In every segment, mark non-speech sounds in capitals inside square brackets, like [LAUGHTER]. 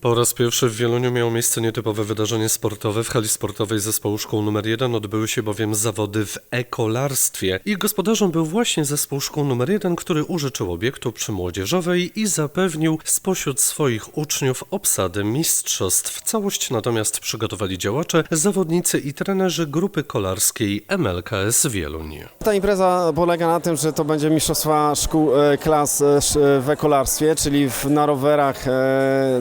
Po raz pierwszy w Wieluniu miało miejsce nietypowe wydarzenie sportowe. W hali sportowej zespołu szkół nr 1 odbyły się bowiem zawody w ekolarstwie. Ich gospodarzem był właśnie zespół szkół nr 1, który użyczył obiektu przy młodzieżowej i zapewnił spośród swoich uczniów obsadę mistrzostw. Całość natomiast przygotowali działacze, zawodnicy i trenerzy grupy kolarskiej MLKS Wieluń. Ta impreza polega na tym, że to będzie mistrzostwa szkół, e, klas e, sz- w ekolarstwie, czyli na rowerach e,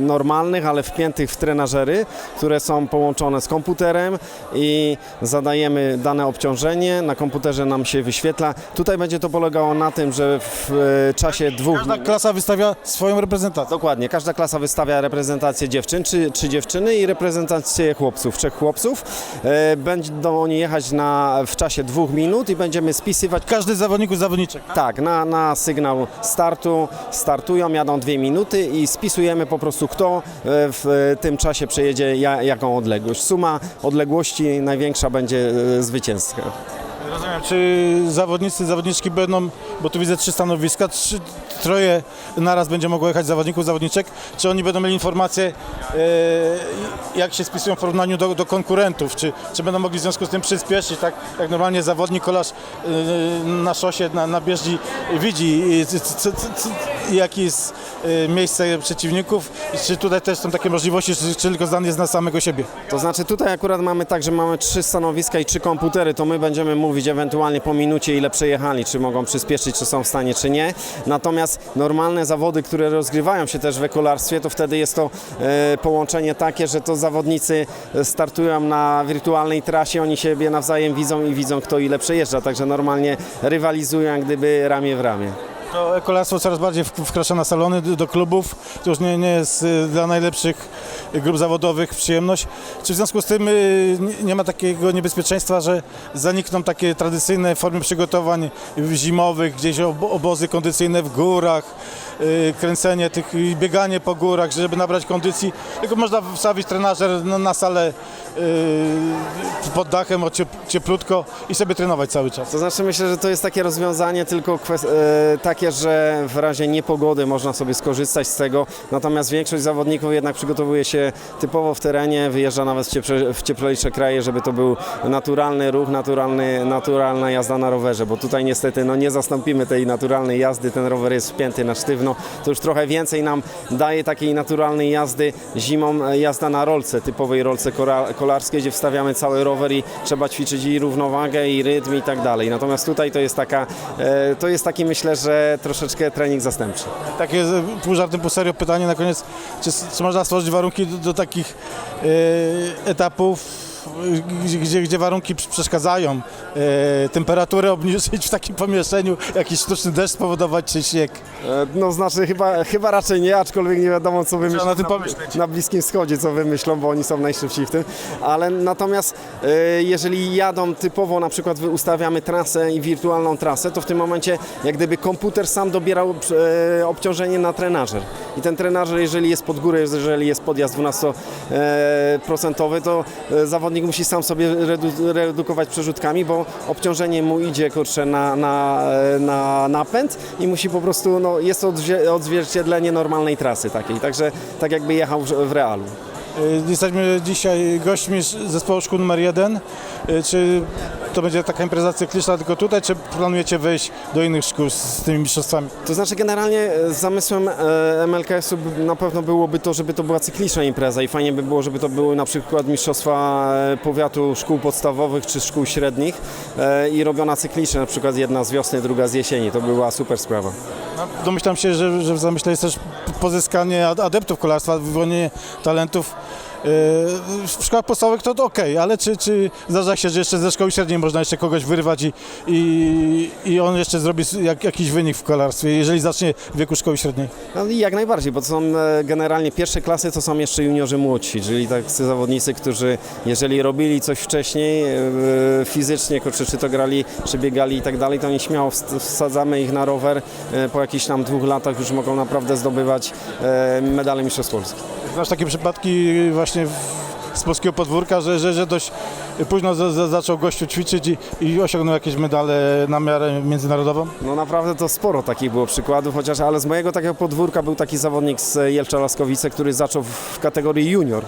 normalnych, ale wpiętych w trenażery, które są połączone z komputerem i zadajemy dane obciążenie, na komputerze nam się wyświetla. Tutaj będzie to polegało na tym, że w e, czasie dwóch... Każda klasa wystawia swoją reprezentację. Dokładnie, każda klasa wystawia reprezentację dziewczyn, czy, czy dziewczyny i reprezentację chłopców, trzech chłopców. E, Będą oni jechać na, w czasie dwóch minut i będziemy spisywać Każdy z zawodników, zawodniczek. tak, na, na sygnał startu startują, jadą dwie minuty i spisujemy po prostu kto w tym czasie przejedzie ja, jaką odległość. Suma odległości największa będzie e, zwycięska. Rozumiem. Czy zawodnicy, zawodniczki będą, bo tu widzę trzy stanowiska, trzy, troje naraz będzie mogło jechać zawodników, zawodniczek, czy oni będą mieli informacje, e, jak się spisują w porównaniu do, do konkurentów, czy, czy będą mogli w związku z tym przyspieszyć, tak jak normalnie zawodnik, kolarz e, na szosie, na, na bieżni widzi, e, c- c- c- jakie jest e, miejsce przeciwników, czy tutaj też są takie możliwości, czy, czy tylko zdany jest na samego siebie? To znaczy tutaj akurat mamy tak, że mamy trzy stanowiska i trzy komputery, to my będziemy mówić ewentualnie po minucie ile przejechali, czy mogą przyspieszyć, czy są w stanie, czy nie. Natomiast normalne zawody, które rozgrywają się też w kolarstwie, to wtedy jest to e, połączenie takie, że to zawodnicy startują na wirtualnej trasie, oni siebie nawzajem widzą i widzą kto ile przejeżdża, także normalnie rywalizują jak gdyby ramię w ramię. To ekolarstwo coraz bardziej wk- wkracza na salony, do klubów. To już nie, nie jest y, dla najlepszych grup zawodowych przyjemność. Czy w związku z tym y, nie- ma takiego niebezpieczeństwa, że zanikną takie tradycyjne formy przygotowań zimowych, gdzieś obo- obozy kondycyjne w górach, kręcenie tych, i bieganie po górach, żeby nabrać kondycji. Tylko można wstawić trenażer na, salę y, pod dachem, o ciep- cieplutko i sobie trenować cały czas. To znaczy myślę, że to jest takie rozwiązanie tylko e, takie, że w razie niepogody można sobie skorzystać z tego, natomiast większość zawodników jednak przygotowuje się typowo w terenie, wyjeżdża nawet w, cieple, w cieplejsze kraje, żeby to był naturalny ruch, naturalny, naturalna jazda na rowerze, bo tutaj niestety no, nie zastąpimy tej naturalnej jazdy, ten rower jest wpięty na sztywno, to już trochę więcej nam daje takiej naturalnej jazdy zimą e, jazda na rolce, typowej rolce kolarskiej, gdzie wstawiamy cały rower i trzeba ćwiczyć i równowagę, i rytm i tak dalej. Natomiast tutaj to jest taka, e, to jest taki myślę, że troszeczkę trening zastępczy. Takie pół żartem, pół serio pytanie na koniec. Czy, czy można stworzyć warunki do, do takich e, etapów, gdzie, gdzie, warunki przeszkadzają? E, temperaturę [LAUGHS] obniżyć w takim pomieszczeniu, jakiś sztuczny deszcz spowodować czy śnieg? E, No znaczy chyba, chyba raczej nie, aczkolwiek nie wiadomo co wymyślą na tym na, pomyśleć. na Bliskim Wschodzie, co wymyślą, bo oni są najszybsi w tym. Ale natomiast e, jeżeli jadą typowo, na przykład ustawiamy trasę i wirtualną trasę, to w tym momencie jak gdyby komputer sam dobierał e, obciążenie na trenażer. I ten trenażer, jeżeli jest pod górę, jeżeli jest podjazd 12%, to e, zawodnik musi sam sobie redu- redukować przerzutkami, bo obciążenie mu idzie kurczę na, na, e, na napęd i musi po prostu, no, jest to odzwierciedlenie normalnej trasy takiej, także tak jakby jechał w, realu. E, Jesteśmy dzisiaj gośćmi zespołu szkół numer 1. E, Czy to będzie taka impreza cykliczna tylko tutaj, czy planujecie wejść do innych szkół z, tymi mistrzostwami? To znaczy generalnie e, zamysłem e, MLKS-u na pewno byłoby to, żeby to była cykliczna impreza i fajnie by było, żeby to były na przykład mistrzostwa e, powiatu szkół podstawowych czy szkół średnich i robiona cyklicznie, na przykład jedna z wiosny, druga z jesieni. To by była super sprawa. No, domyślam się, że, że w zamyśle jest też pozyskanie ad- adeptów kolarstwa, wyłonienie talentów. Yy, W szkołach podstawowych to, to okej, ale czy, czy zdarza się, że jeszcze ze szkoły średniej można jeszcze kogoś wyrwać i, i, i on jeszcze zrobi jak, jakiś wynik w kolarstwie, jeżeli zacznie w wieku szkoły średniej? No i jak najbardziej, bo to są e, generalnie pierwsze klasy, to są jeszcze juniorzy młodsi, czyli tacy zawodnicy, którzy jeżeli robili coś wcześniej e, fizycznie, kurczę, czy to grali, czy biegali i tak dalej, to oni śmiało wsadzamy ich na rower, e, po jakichś tam dwóch latach już mogą naprawdę zdobywać medale Mistrzostw Polski. Znasz takie przypadki właśnie w, z polskiego podwórka, że, że, że dość późno za, za, zaczął gościu ćwiczyć i, i osiągnął jakieś medale na miarę międzynarodową? No naprawdę to sporo takich było przykładów, chociaż ale z mojego takiego podwórka był taki zawodnik z Jelcza Laskowice, który zaczął w kategorii junior,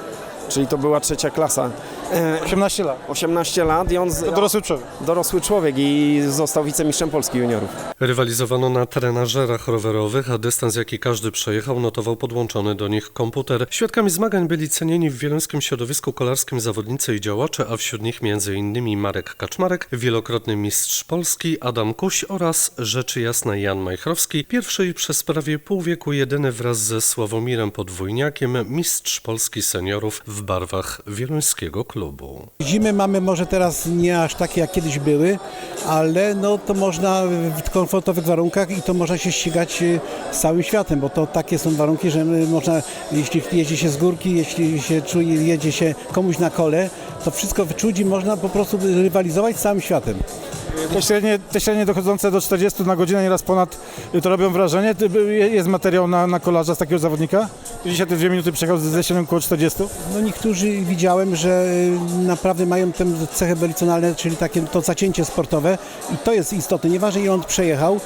czyli to była trzecia klasa. E, 18 lat. 18 lat i on z, To dorosły człowiek. dorosły człowiek i został wicemistrzem Polski juniorów. Rywalizowano na trenażerach rowerowych, a dystans jaki każdy przejechał notował podłączony do nich komputer. Świadkami zmagań byli cenieni w wieluńskim środowisku kolarskim zawodnicy i działacze, a wśród nich m.in. Marek Kaczmarek, wielokrotny mistrz Polski Adam Kuś oraz rzeczy jasnej Jan Majchrowski, pierwszy i przez prawie pół wieku jedyny wraz ze Sławomirem Podwójniakiem mistrz Polski seniorów w barwach wieluńskiego klubu. Zimy mamy może teraz nie aż takie jak kiedyś były, ale no to można w komfortowych warunkach i to można się ścigać y, z całym światem, bo to takie są warunki, że my można, jeśli jeździ się z górki, jeśli się czuje, jedzie się komuś na kole, to wszystko wyczuć i można po prostu rywalizować z całym światem. Te średnie, te średnie dochodzące do 40 na godzinę, nieraz ponad, to robią wrażenie. Ty- by- Jest materiał na, na kolarza z takiego zawodnika? Dzisiaj te dwie minuty przejechał ze średnią około 40. No niektórzy widziałem, że y, naprawdę mają tę cechy ewolicjonalne, czyli takie to zacięcie sportowe i to jest istotne. Nieważne ile on przejechał,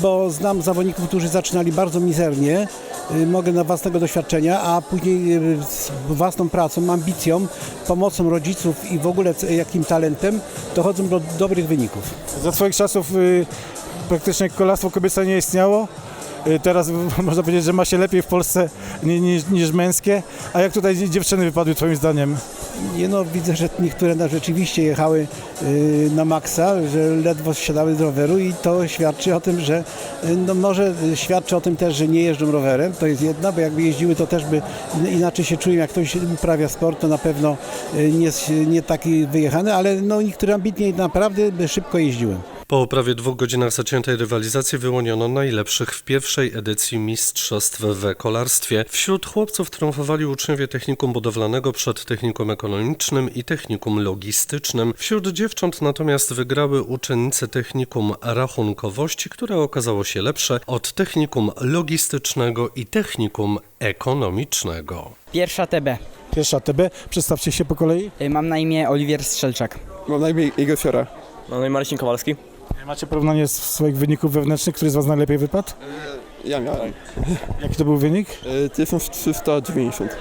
bo znam zawodników, którzy zaczynali bardzo mizernie, y, mogę na własnego doświadczenia, a później y, z własną pracą, ambicją, pomocą rodziców i w ogóle jakim talentem dochodzą do dobrych wyników. Za swoich czasów praktycznie kolarstwo kobiece nie istniało. Y, Teraz [LAUGHS] można powiedzieć, że ma się lepiej w Polsce ni- niż, niż męskie. A jak tutaj dziewczyny wypadły Twoim zdaniem? Nie no, widzę, że niektóre no, rzeczywiście jechały y, na maksa, że ledwo siadały z roweru i to świadczy o tym, że y, no może świadczy o tym też, że nie jeżdżą rowerem, to jest jedna, bo jakby jeździły to też by in- inaczej się czują, jak ktoś uprawia sport, to na pewno nie, nie taki wyjechany, ale no niektóre ambitnie naprawdę by szybko jeździły. Po prawie dwóch godzinach zaciętej rywalizacji wyłoniono najlepszych w pierwszej edycji Mistrzostw w kolarstwie. Wśród chłopców triumfowali uczniowie technikum budowlanego przed technikum ekonomicznym i technikum logistycznym. Wśród dziewcząt natomiast wygrały uczennice technikum rachunkowości, które okazało się lepsze od technikum logistycznego i technikum ekonomicznego. Pierwsza TB. Pierwsza TB, przedstawcie się po kolei. Y, Mam na imię Oliwier Strzelczak. Mam na imię Igor Fiora. No no i Marcin Kowalski. Macie porównanie z swoich wyników wewnętrznych, który z Was najlepiej wypadł? Ja miałem. Jaki to był wynik? Y, 1390.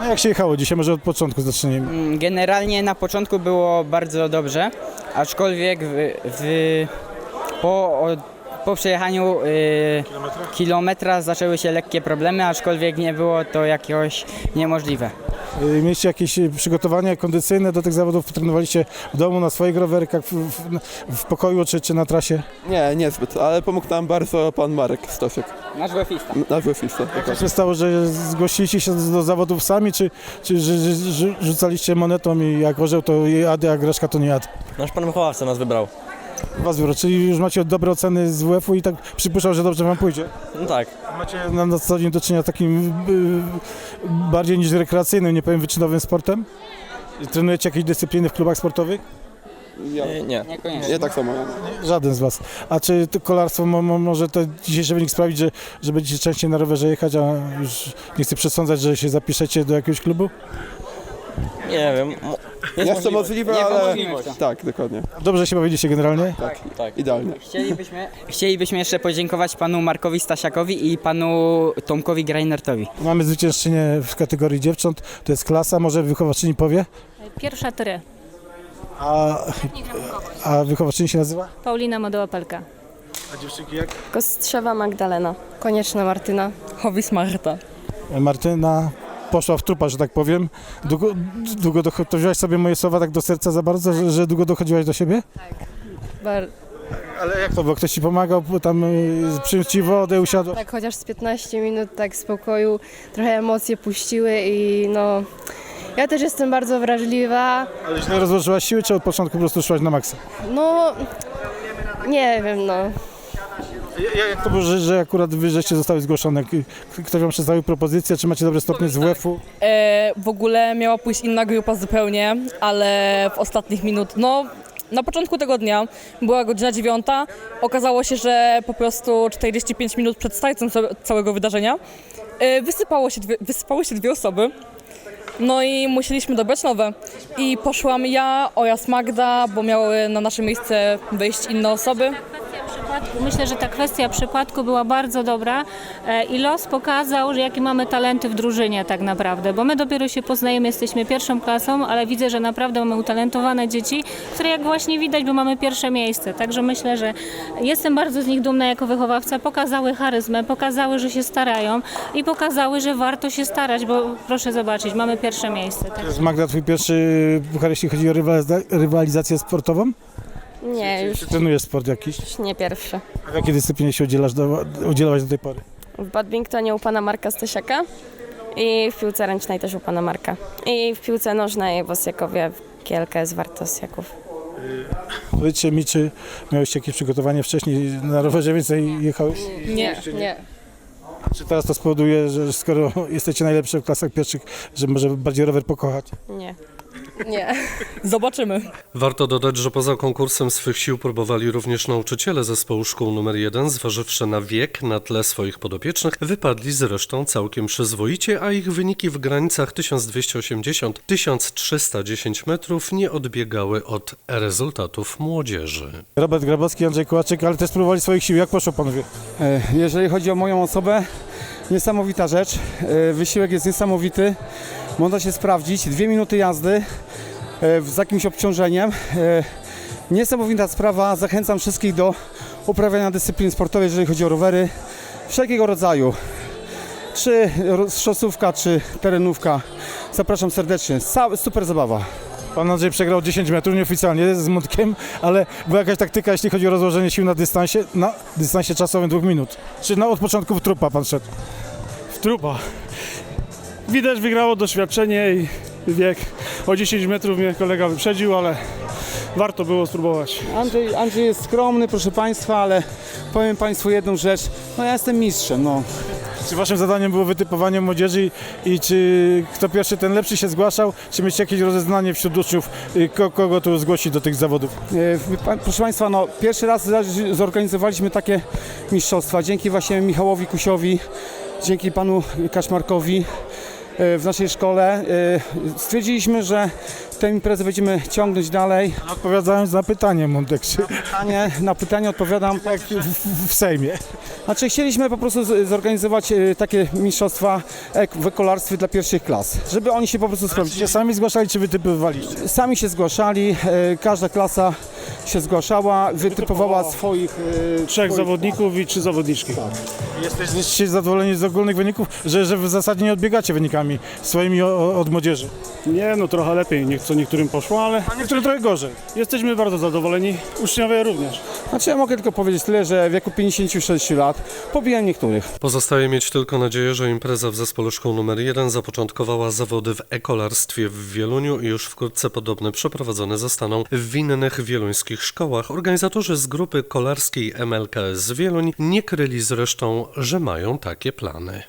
A jak się jechało dzisiaj? Może od początku zacznijmy. Mm, Generalnie na początku było bardzo dobrze, aczkolwiek w, w, po, o, po przejechaniu y, kilometra zaczęły się lekkie problemy, aczkolwiek nie było to jakoś niemożliwe. Y, Mieliście jakieś y, przygotowania kondycyjne do tych zawodów? Trenowaliście w domu, na swoich rowerkach, w, w, w pokoju czy, czy na trasie? Nie, niezbyt, ale pomógł nam bardzo pan Marek Stosiek, Nasz wefista. nasz wefista. Jak to się stało, że zgłosiliście się do zawodów sami, czy, czy że, że, że rzucaliście monetą i jak orzeł to jady, a Greszka to nie jadł? Nasz pan wychowawca nas wybrał. Was biuro, czyli już macie dobre oceny z WF-u i tak przypuszczam, że dobrze wam pójdzie. No tak. Macie na, na co dzień do czynienia z takim y, bardziej niż rekreacyjnym, nie powiem wyczynowym sportem? Trenujecie jakieś dyscypliny w klubach sportowych? Ja, Nie. nie. Niekoniecznie. nie tak samo. Żaden z was. A czy to kolarstwo mo, mo, może to dzisiejszy wynik sprawić, że, że będziecie częściej na rowerze jechać, a już nie chcę przesądzać, że się zapiszecie do jakiegoś klubu? Nie wiem. Jest to możliwe, Nie ale... Tak, dokładnie. Dobrze się bawiliście generalnie? Tak, Tak. idealnie. Chcielibyśmy, chcielibyśmy jeszcze podziękować panu Markowi Stasiakowi i panu Tomkowi Greinertowi. Mamy zwyciężczynię w kategorii dziewcząt, to jest klasa, może wychowawczyni powie? Pierwsza try. A, a wychowawczyni się nazywa? Paulina Modoła-Pelka. A dziewczynki jak? Kostrzewa Magdalena. Konieczna Martyna. Hobis Marta. Martyna poszła w trupa, że tak powiem. Długo, długo docho- to wziąłeś sobie moje słowa tak do serca za bardzo, że, że długo dochodziłaś do siebie? Bar- Ale jak to było? Ktoś ci pomagał, tam y, przyniósł ci wodę, usiadł? tak chociaż z 15 minut tak spokoju, trochę emocje puściły i no... Ja też jestem bardzo wrażliwa. Ale źle rozłożyłaś siły, czy od początku po prostu szłaś na maksa? No... Nie wiem, no. Ja- Jak to było, że, że akurat wy żeście zostały zgłoszone? Ktoś wam przedstawił propozycję, czy macie dobre stopnie z WF-u? E, w ogóle miała pójść inna grupa zupełnie, ale w ostatnich minut, no na początku tego dnia była godzina dziewiąta, okazało się, że po prostu 45 minut przed startem ca- całego wydarzenia e, wysypało się dwie, wysypały się dwie osoby no i musieliśmy dobrać nowe. I poszłam ja oraz Magda, bo miały na nasze miejsce wejść inne osoby. Przypadku- Myślę, że ta kwestia przypadku była bardzo dobra e, i los pokazał, że jakie mamy talenty w drużynie tak naprawdę, bo my dopiero się poznajemy, jesteśmy pierwszą klasą, ale widzę, że naprawdę mamy utalentowane dzieci, które jak właśnie widać, bo mamy pierwsze miejsce. Także myślę, że jestem bardzo z nich dumna jako wychowawca. Pokazały charyzmę, pokazały, że się starają i pokazały, że warto się starać, bo proszę zobaczyć, mamy pierwsze miejsce. Tak. Magda twój pierwszy puchar, jeśli chodzi o rywaliza- rywalizację sportową? Nie, już, Czy trenujesz sport jakiś? już nie pierwszy. A w jakiej dyscyplinie się udzielasz do, udzielałaś do tej pory? W badmintonie u pana Marka Stasiaka i w piłce ręcznej też u pana Marka. I w piłce nożnej w Osjakowie w Kielkę z Wartosiaków. Powiedzcie mi, czy miałeś jakieś przygotowanie wcześniej na rowerze więcej jechałeś? Nie. Nie. Czy teraz to spowoduje, że skoro jesteście najlepsze w klasach pierwszych, że może bardziej rower pokochać? Nie. Nie. Zobaczymy. Warto dodać, że poza konkursem swych sił próbowali również nauczyciele zespołu szkół numer 1, zważywszy na wiek na tle swoich podopiecznych, wypadli zresztą całkiem przyzwoicie, a ich wyniki w granicach 1280-1310 metrów nie odbiegały od rezultatów młodzieży. Robert Grabowski, Andrzej Kołaczyk, ale też spróbowali swoich sił. Jak poszło panowie? E, Jeżeli chodzi o moją osobę, niesamowita rzecz. E, Wysiłek jest niesamowity. Można się sprawdzić. Dwie minuty jazdy z jakimś obciążeniem. E, Niesamowita sprawa. Zachęcam wszystkich do uprawiania dyscyplin sportowej, jeżeli chodzi o rowery wszelkiego rodzaju. Czy szosówka, czy terenówka. Zapraszam serdecznie. Super zabawa. Pan Andrzej przegrał 10 metrów nieoficjalnie z Mutkiem, ale była jakaś taktyka, jeśli chodzi o rozłożenie sił na dystansie, na dystansie czasowym dwóch minut. Czy na, od początku w trupa pan szedł? w trupa. Widać wygrało doświadczenie i wiek. O 10 metrów mnie kolega wyprzedził, ale warto było spróbować. Andrzej, Andrzej jest skromny, proszę Państwa, ale powiem Państwu jedną rzecz. No ja jestem mistrzem. No. Czy waszym zadaniem było wytypowanie młodzieży i, i czy kto pierwszy, ten lepszy się zgłaszał? Czy mieć jakieś rozeznanie wśród uczniów, y, ko, kogo tu zgłosić do tych zawodów? E, pan- Proszę Państwa, no, pierwszy raz zorganizowaliśmy takie mistrzostwa. Dzięki właśnie Michałowi Kusiowi, dzięki panu Kaszmarkowi w naszej szkole. e, Stwierdziliśmy, że tę imprezę będziemy ciągnąć dalej. Odpowiadając na pytanie, Montek, czy Pytanie, na pytanie odpowiadam. jak w, w, Sejmie? Znaczy chcieliśmy po prostu zorganizować e, takie mistrzostwa w kolarstwie dla pierwszych klas, żeby oni się po prostu sprawdzili. sami zgłaszali, czy wytypowaliście? Sami się zgłaszali, e, każda klasa się zgłaszała, wytypowała swoich... e, Trzech swoich- zawodników i trzy zawodniczki. Jesteście zadowoleni z ogólnych wyników, że, że w zasadzie nie odbiegacie wynikami swoimi o, od młodzieży? Nie, no trochę lepiej, nie co niektórym poszło, ale A niektóre trochę gorzej. jesteśmy bardzo zadowoleni. Uczniowie również. Znaczy ja mogę tylko powiedzieć tyle, że w wieku 56 lat pobiłem niektórych. Pozostaje mieć tylko nadzieję, że impreza w zespole szkół numer 1 zapoczątkowała zawody w ekolarstwie w Wieluniu i już wkrótce podobne przeprowadzone zostaną w innych wieluńskich szkołach. Organizatorzy z grupy kolarskiej MLKS Wieluń nie kryli zresztą, że mają takie plany.